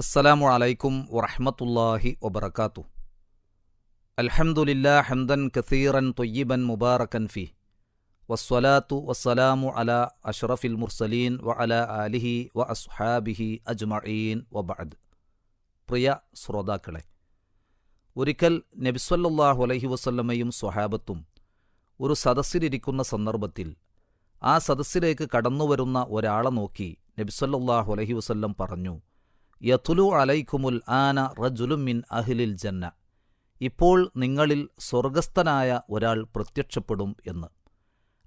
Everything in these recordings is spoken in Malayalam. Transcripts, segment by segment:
അസ്സലാമു അലൈക്കും വറഹ്മത്തുള്ളാഹി വബറകാതുഹു. അൽഹംദുലില്ലാ ഹംദൻ കസീറൻ തൊയ്യിബൻ മുബാറക്കൻ ഫി. വസ്വലാത്തു വസ്സലാമു അല അഷ്റഫിൽ മുർസലീൻ വ അല ആലിഹി വ അസ്ഹാബിഹി അജ്മഈൻ വബഅദ് പ്രിയ ശ്രോതാക്കളെ ഒരിക്കൽ നബിസ്വല്ലാഹു അലൈഹി വസല്ലമയും സ്വഹാബത്തും ഒരു സദസ്സിലിരിക്കുന്ന സന്ദർഭത്തിൽ ആ സദസ്സിലേക്ക് കടന്നുവരുന്ന ഒരാളെ നോക്കി നബിസ്വല്ലാഹു അലൈഹി വസല്ലം പറഞ്ഞു യതുലു അലൈക്കുമുൽ ആന റജുലുമിൻ അഹ്ലിൽ ജന്ന. ഇപ്പോൾ നിങ്ങളിൽ സ്വർഗസ്ഥനായ ഒരാൾ പ്രത്യക്ഷപ്പെടും എന്ന്.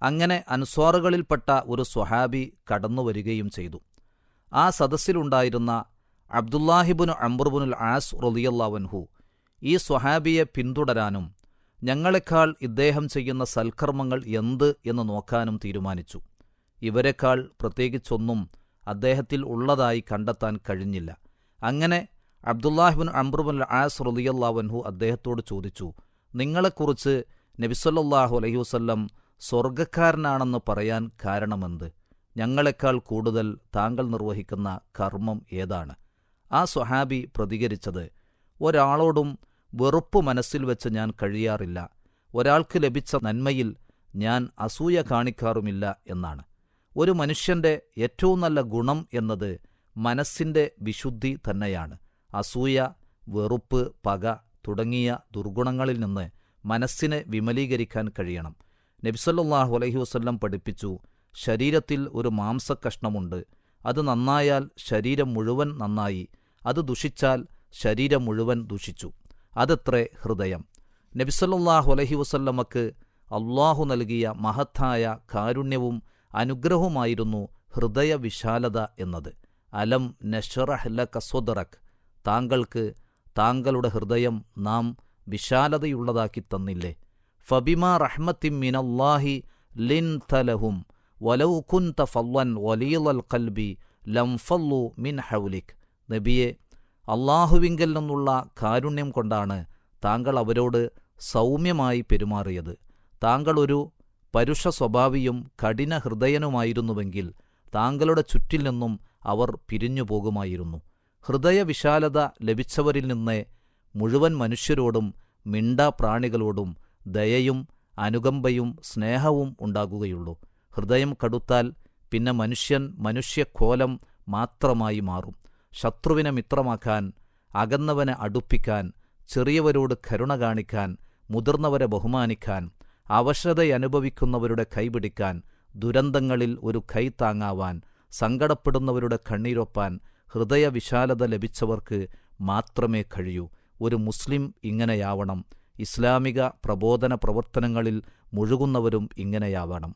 അങ്ങനെ അൻസ്വാറുകളിൽപ്പെട്ട ഒരു സ്വഹാബി കടന്നുവരികയും ചെയ്തു. ആ സദസ്സിലുണ്ടായിരുന്ന അബ്ദുല്ലാഹിബുന് അംബർബുനുൽ ആസ് റലിയല്ലാവൻഹു ഈ സ്വഹാബിയെ പിന്തുടരാനും ഞങ്ങളെക്കാൾ ഇദ്ദേഹം ചെയ്യുന്ന സൽക്കർമ്മങ്ങൾ എന്ത് എന്ന് നോക്കാനും തീരുമാനിച്ചു. ഇവരെക്കാൾ പ്രത്യേകിച്ചൊന്നും അദ്ദേഹത്തിൽ ഉള്ളതായി കണ്ടെത്താൻ കഴിഞ്ഞില്ല. അങ്ങനെ അബ്ദുല്ലാഹിബിൻ അംബ്രുബുൽ ആസ് റലിയല്ലാവൻഹു അദ്ദേഹത്തോട് ചോദിച്ചു നിങ്ങളെക്കുറിച്ച് നബിസ്വല്ലാഹു അലൈഹി വസ്ല്ലം സ്വർഗക്കാരനാണെന്ന് പറയാൻ കാരണമെന്ത്? ഞങ്ങളെക്കാൾ കൂടുതൽ താങ്കൾ നിർവഹിക്കുന്ന കർമ്മം ഏതാണ്? ആ സ്വഹാബി പ്രതികരിച്ചത് ഒരാളോടും വെറുപ്പ് മനസ്സിൽ വെച്ച് ഞാൻ കഴിയാറില്ല. ഒരാൾക്ക് ലഭിച്ച നന്മയിൽ ഞാൻ അസൂയ കാണിക്കാറുമില്ല എന്നാണ്. ഒരു മനുഷ്യന്റെ ഏറ്റവും നല്ല ഗുണം എന്നത് മനസ്സിന്റെ വിശുദ്ധി തന്നെയാണ്. അസൂയ വെറുപ്പ് പക തുടങ്ങിയ ദുർഗുണങ്ങളിൽ നിന്ന് മനസ്സിനെ വിമലീകരിക്കാൻ കഴിയണം. നബിസല്ലാഹു അലഹി വസ്ല്ലം പഠിപ്പിച്ചു ശരീരത്തിൽ ഒരു മാംസക്കഷ്ണമുണ്ട്. അത് നന്നായാൽ ശരീരം മുഴുവൻ നന്നായി. അത് ദുഷിച്ചാൽ ശരീരം മുഴുവൻ ദുഷിച്ചു. അതത്രേ ഹൃദയം. നബിസല്ലാഹു അലഹി വസല്ലമക്ക് അള്ളാഹു നൽകിയ മഹത്തായ കാരുണ്യവും അനുഗ്രഹവുമായിരുന്നു ഹൃദയവിശാലത എന്നത്. അലം നഷറഹ്ല കസ്വദറക് താങ്കൾക്ക് താങ്കളുടെ ഹൃദയം നാം വിശാലതയുള്ളതാക്കി തന്നില്ലേ. ഫബിമ റഹ്മത്തി മിനല്ലാഹി ലിൻ തലഹും വലൗ കുന്ത ഫല്ലൻ വലീലൽ കൽബി ലം ഫല്ലു മിൻ ഹൗലിക്. നബിയെ അള്ളാഹുവിങ്കൽ നിന്നുള്ള കാരുണ്യം കൊണ്ടാണ് താങ്കൾ അവരോട് സൗമ്യമായി പെരുമാറിയത്. താങ്കളൊരു പരുഷ സ്വഭാവിയും കഠിനഹൃദയനുമായിരുന്നുവെങ്കിൽ താങ്കളുടെ ചുറ്റിൽ നിന്നും അവർ പിരിഞ്ഞു പോകുമായിരുന്നു ഹൃദയവിശാലത ലഭിച്ചവരിൽ നിന്ന് മുഴുവൻ മനുഷ്യരോടും മിണ്ടാ പ്രാണികളോടും ദയയും അനുകമ്പയും സ്നേഹവും ഉണ്ടാകുകയുള്ളൂ. ഹൃദയം കടുത്താൽ പിന്നെ മനുഷ്യൻ മനുഷ്യക്കോലം മാത്രമായി മാറും. ശത്രുവിനെ മിത്രമാക്കാൻ അകന്നവനെ അടുപ്പിക്കാൻ ചെറിയവരോട് കരുണ കാണിക്കാൻ മുതിർന്നവരെ ബഹുമാനിക്കാൻ അവശതയനുഭവിക്കുന്നവരുടെ കൈപിടിക്കാൻ ദുരന്തങ്ങളിൽ ഒരു കൈ താങ്ങാവാൻ സങ്കടപ്പെടുന്നവരുടെ കണ്ണീരൊപ്പാൻ ഹൃദയവിശാലത ലഭിച്ചവർക്ക് മാത്രമേ കഴിയൂ. ഒരു മുസ്ലിം ഇങ്ങനെയാവണം. ഇസ്ലാമിക പ്രബോധന പ്രവർത്തനങ്ങളിൽ മുഴുകുന്നവരും ഇങ്ങനെയാവണം.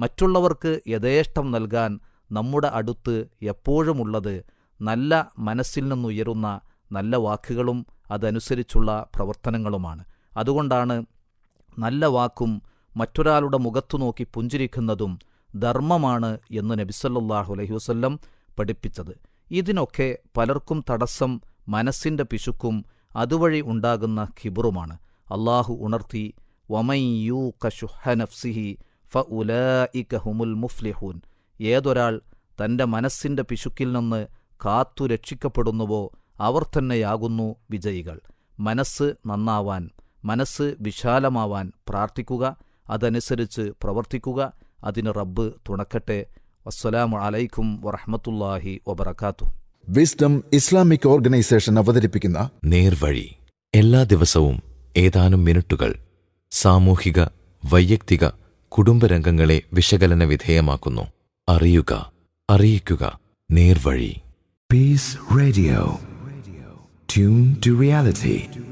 മറ്റുള്ളവർക്ക് യഥേഷ്ടം നൽകാൻ നമ്മുടെ അടുത്ത് എപ്പോഴുമുള്ളത് നല്ല മനസ്സിൽ നിന്നുയരുന്ന നല്ല വാക്കുകളും അതനുസരിച്ചുള്ള പ്രവർത്തനങ്ങളുമാണ്. അതുകൊണ്ടാണ് നല്ല വാക്കും മറ്റൊരാളുടെ മുഖത്തു നോക്കി പുഞ്ചിരിക്കുന്നതും ധർമ്മമാണ് എന്ന് നബിസല്ലാഹു അലഹി വസ്ല്ലം പഠിപ്പിച്ചത്. ഇതിനൊക്കെ പലർക്കും തടസ്സം മനസ്സിന്റെ പിശുക്കും അതുവഴി ഉണ്ടാകുന്ന ഖിബറുമാണ് അള്ളാഹു ഉണർത്തി വമൈ യൂ കഷുഹ നഫ്സിഹി ഫ ഉലഇക ഹുമുൽ മുഫ്ലിഹൂൻ. ഏതൊരാൾ തന്റെ മനസ്സിന്റെ പിശുക്കിൽ നിന്ന് കാത്തു രക്ഷിക്കപ്പെടുന്നുവോ അവർ തന്നെയാകുന്നു വിജയികൾ. മനസ്സ് നന്നാവാൻ മനസ്സ് വിശാലമാവാൻ പ്രാർത്ഥിക്കുക അതനുസരിച്ച് പ്രവർത്തിക്കുക അതിന് റബ്ബ് തുണക്കട്ടെ. വസ്സലാമു അലൈക്കും വറഹമത്തുല്ലാഹി വബർക്കാത്തു വിസ്ഡം ഇസ്ലാമിക് ഓർഗനൈസേഷൻ അവതരിപ്പിക്കുന്ന നേർവഴി എല്ലാ ദിവസവും ഏതാനും മിനിറ്റുകൾ സാമൂഹിക വൈയക്തിക കുടുംബരംഗങ്ങളെ വിശകലന വിധേയമാക്കുന്നു. അറിയുക അറിയിക്കുക നേർവഴി. Peace radio tune to reality.